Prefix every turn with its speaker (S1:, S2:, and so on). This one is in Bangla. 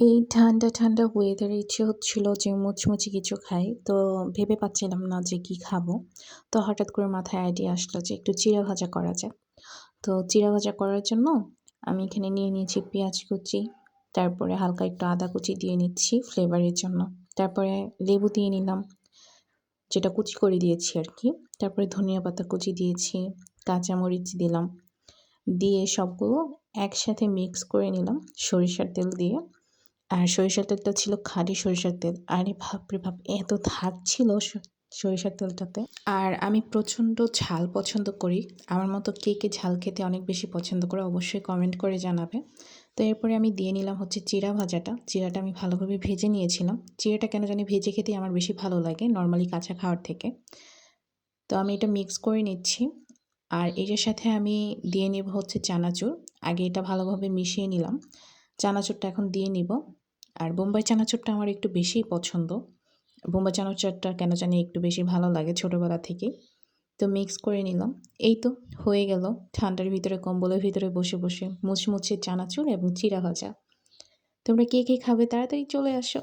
S1: এই ঠান্ডা, ঠান্ডা ওয়েদারে ইচ্ছে হচ্ছিল যে মুচমুচি কিছু খাই। তো ভেবে পাচ্ছিলাম না যে কি খাব। তো হঠাৎ করে মাথায় আইডিয়া আসলো যে একটু চিড়া ভাজা করা যায় তো চিড়া ভাজা করার জন্য আমি এখানে নিয়ে নিয়েছি পেঁয়াজ কুচি, তারপরে হালকা একটু আদা কুচি দিয়ে নিচ্ছি ফ্লেভারের জন্য। তারপরে লেবু দিয়ে নিলাম, যেটা কুচি করে দিয়েছি আর কি। তারপরে ধনিয়া পাতা কুচি দিয়েছি, কাঁচামরিচ দিলাম। দিয়ে সবগুলো একসাথে মিক্স করে নিলাম সরিষার তেল দিয়ে। আর সরিষার তেলটা ছিল খাঁটি সরিষার তেল। আরে বাপরে ভাব, এত ধাক ছিল সরিষার তেলটাতে। আর আমি প্রচণ্ড ঝাল পছন্দ করি। আমার মতো কে কে ঝাল খেতে অনেক বেশি পছন্দ করে অবশ্যই কমেন্ট করে জানাবে। তো এরপরে আমি দিয়ে নিলাম হচ্ছে চিরা ভাজাটা। চিরাটা আমি ভালোভাবে ভেজে নিয়েছিলাম। চিরাটা কেন জানি ভেজে খেতে আমার বেশি ভালো লাগে নর্মালি কাঁচা খাওয়ার থেকে। তো আমি এটা মিক্স করে নিচ্ছি। আর এটার সাথে আমি দিয়ে নেব হচ্ছে চানাচুর। আগে এটা ভালোভাবে মিশিয়ে নিলাম। চানাচুরটা এখন দিয়ে নিব। আর বোম্বাই চানাচুরটা আমার একটু বেশিই পছন্দ। বোম্বাই চানাচুরটা কেন জানি একটু বেশি ভালো লাগে ছোটোবেলা থেকেই। তো মিক্স করে নিলাম। এই তো, হয়ে গেল। ঠান্ডার ভিতরে, কম্বলের ভিতরে বসে বসে মুচমুচে চানাচুর এবং চিরা ভাজা তোমরা কে কে খাবে তাড়াতাড়ি চলে আসো।